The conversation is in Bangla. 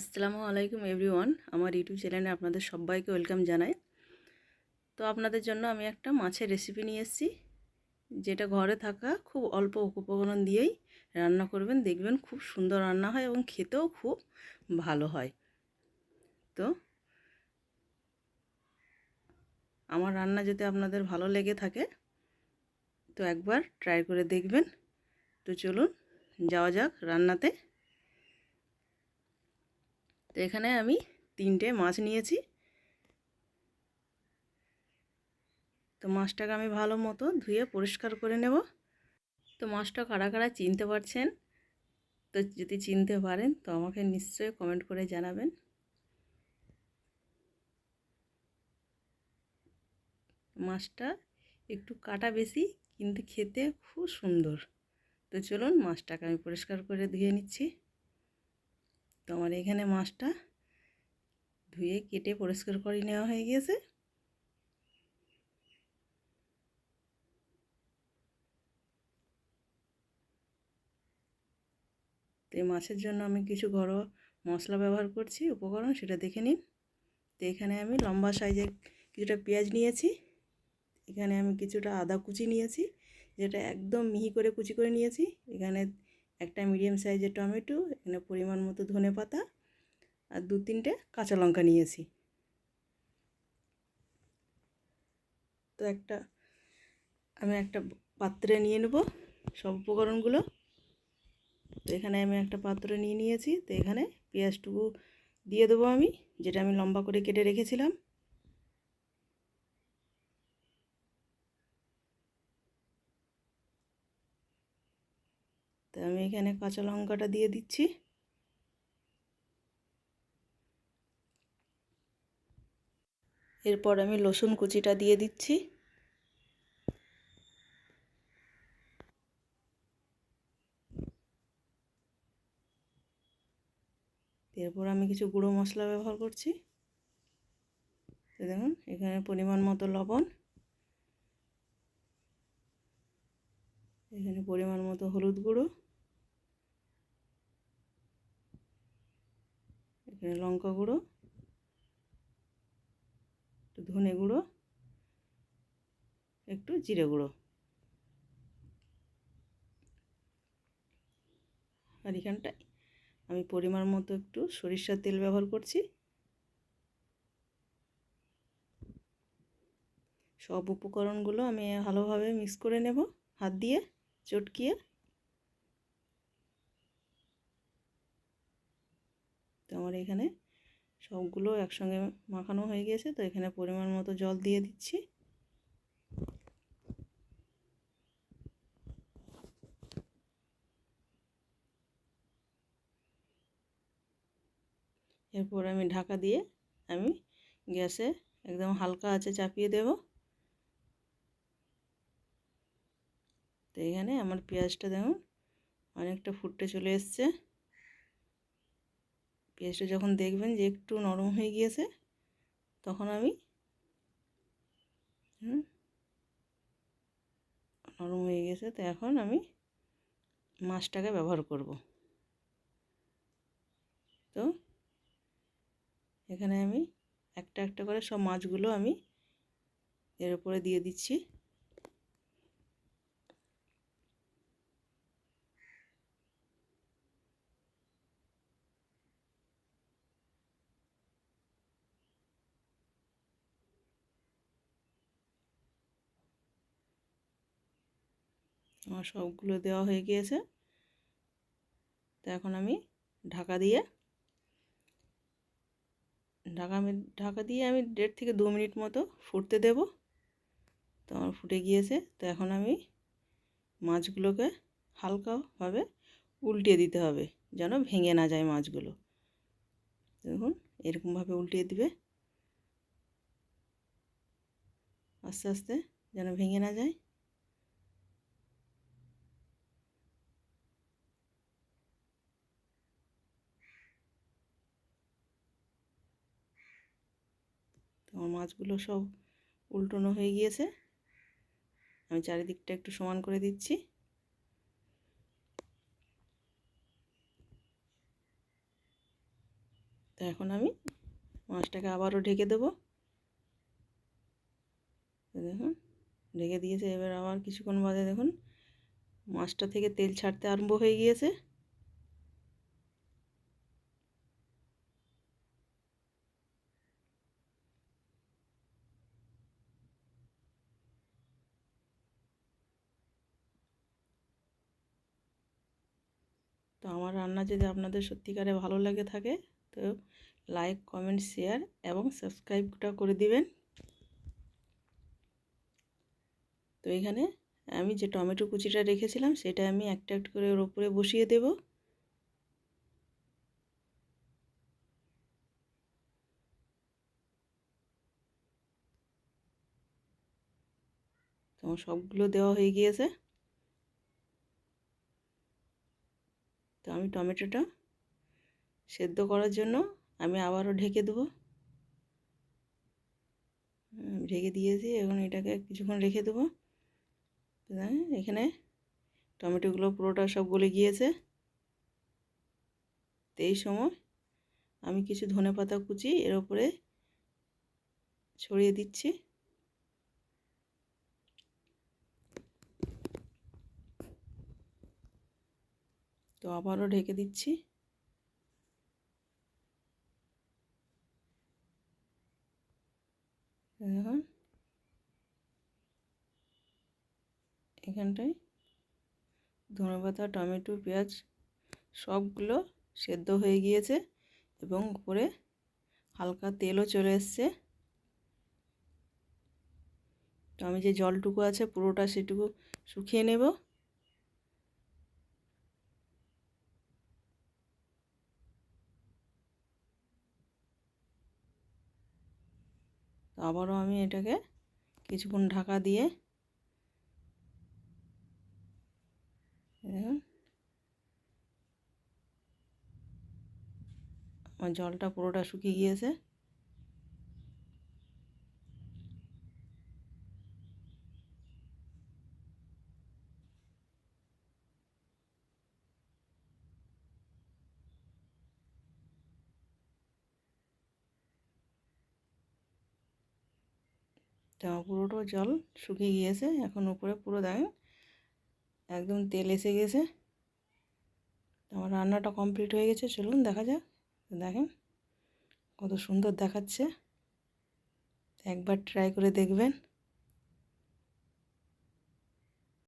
আসসালামু আলাইকুম এভরিওয়ান। আমার ইউটিউব চ্যানেলে আপনাদের সবাইকে ওয়েলকাম জানাই। তো আপনাদের জন্য আমি একটা মাছের রেসিপি নিয়ে এসেছি, যেটা ঘরে থাকা খুব অল্প উপকরণ দিয়েই রান্না করবেন। দেখবেন খুব সুন্দর রান্না হয় এবং খেতেও খুব ভালো হয়। তো আমার রান্না যদি আপনাদের ভালো লেগে থাকে, তো একবার ট্রাই করে দেখবেন। তো চলুন, যাওয়া যাক রান্নাতে। এখানে আমি তিনটে মাছ নিয়েছি। তো মাছটাকে আমি ভালো মতো ধুয়ে পরিষ্কার করে নেব। তো মাছটা কারা কারা চিনতে পারছেন? তো যদি চিনতে পারেন, তো আমাকে নিশ্চয়ই কমেন্ট করে জানাবেন। মাছটা একটু কাটা বেশি, কিন্তু খেতে খুব সুন্দর। তো চলুন, মাছটাকে আমি পরিষ্কার করে ধুয়ে নিচ্ছি। তো আমার এখানে মাছটা ধুয়ে কেটে পরিষ্কার করে নেওয়া হয়ে গিয়েছে তো এই মাছের জন্য আমি কিছু ঘরোয়া মশলা ব্যবহার করছি, উপকরণ সেটা দেখে নিন। তো এখানে আমি লম্বা সাইজের কিছুটা পেঁয়াজ নিয়েছি, এখানে আমি কিছুটা আদা কুচি নিয়েছি, যেটা একদম মিহি করে কুচি করে নিয়েছি। এখানে একটা মিডিয়াম সাইজের টমেটো, এখানে পরিমাণ মতো ধনে পাতা আর দু তিনটে কাঁচা লঙ্কা নিয়েছি। তো একটা, আমি একটা পাত্রে নিয়ে নেব সব উপকরণগুলো। তো এখানে আমি একটা পাত্র নিয়ে নিয়েছি। তো এখানে পেঁয়াজটুকু দিয়ে দেবো আমি, যেটা আমি লম্বা করে কেটে রেখেছিলাম তো আমি এখানে কাঁচা লঙ্কাটা দিয়ে দিচ্ছি। এরপর আমি রসুন কুচিটা দিয়ে দিচ্ছি। এরপর আমি কিছু গুঁড়ো মশলা ব্যবহার করছি। দেখুন, এখানে পরিমাণ মতো লবণ। এখানে পরিমাণ মতো হলুদ গুঁড়ো। এখানে লঙ্কা গুঁড়ো, একটু ধনে গুঁড়ো, একটু জিরে গুঁড়ো। আর এখানটায় আমি পরিমাণ মতো একটু সরিষার তেল ব্যবহার করছি। সব উপকরণগুলো আমি ভালোভাবে মিক্স করে নেব, হাত দিয়ে, চটকিয়ে। তো আমার এখানে সবগুলো একসঙ্গে মাখানো হয়ে গিয়েছে তো এখানে পরিমাণ মতো জল দিয়ে দিচ্ছি। এরপর আমি ঢাকা দিয়ে আমি গ্যাসে একদম হালকা আছে চাপিয়ে দেব। তো এখানে আমার পেঁয়াজটা দেখুন, অনেকটা ফুটতে চলে এসছে। পেঁয়াজটা যখন দেখবেন যে একটু নরম হয়ে গিয়েছে, তখন আমি নরম হয়ে গেছে, তো এখন আমি মাছটাকে ব্যবহার করব। তো এখানে আমি একটা একটা করে সব মাছগুলো আমি এর উপরে দিয়ে দিচ্ছি। আমার সবগুলো দেওয়া হয়ে গিয়েছে। তো এখন আমি ঢাকা দিয়ে, ঢাকা আমি, ঢাকা দিয়ে আমি দেড় থেকে দু মিনিট মতো ফুটতে দেব। তো আমার ফুটে গিয়েছে। তো এখন আমি মাছগুলোকে হালকাভাবে উল্টিয়ে দিতে হবে, যেন ভেঙে না যায় মাছগুলো। দেখুন, এরকমভাবে উল্টিয়ে দিবে। আস্তে আস্তে যেন ভেঙে না যায়। আমার মাছগুলো সব উল্টোনো হয়ে গিয়েছে। আমি চারিদিকটা একটু সমান করে দিচ্ছি। তো এখন আমি মাছটাকে আবারও ঢেকে দেবো। দেখুন, ঢেকে দিয়েছে। এবার আবার কিছুক্ষণ বাদে দেখুন, মাছটা থেকে তেল ছাড়তে আরম্ভ হয়ে গিয়েছে। তো আমার রান্না যদি আপনাদের সত্যিকারে ভালো লাগে থাকে, তো লাইক, কমেন্ট, শেয়ার এবং সাবস্ক্রাইবটা করে দিবেন। তো এখানে আমি যে টমেটো কুচিটা রেখেছিলাম, সেটা আমি একটা একটা করে ওর উপরে বসিয়ে দেব। তো সবগুলো দেওয়া হয়ে গিয়েছে। তো আমি টমেটোটা সেদ্ধ করার জন্য আমি আবারও ঢেকে দেবো। ঢেকে দিয়েছি, এখন এটাকে কিছুক্ষণ রেখে দেবো। এখানে টমেটোগুলো পুরোটা সব গলে গিয়েছে। তো এই সময় আমি কিছু ধনে পাতা কুচি এর ওপরে ছড়িয়ে দিচ্ছি। তো আবারও ঢেকে দিচ্ছি। দেখুন এখানটায় ধনেপাতা, টমেটো, পেঁয়াজ সবগুলো সেদ্ধ হয়ে গিয়েছে এবং উপরে হালকা তেলও চলে এসছে। তো আমি যে জলটুকু আছে পুরোটা সেটুকু শুকিয়ে নেব। আবারও আমি এটাকে কিছুক্ষণ ঢাকা দিয়ে আমার জলটা পুরোটা শুকিয়ে গিয়েছে। পুরোটা জল শুকিয়ে গিয়েছে, এখন উপরে পুরো দেখেন একদম তেল এসে গেছে। আমার রান্নাটা কমপ্লিট হয়ে গেছে, চলুন দেখা যাক। দেখেন কত সুন্দর দেখাচ্ছে। একবার ট্রাই করে দেখবেন।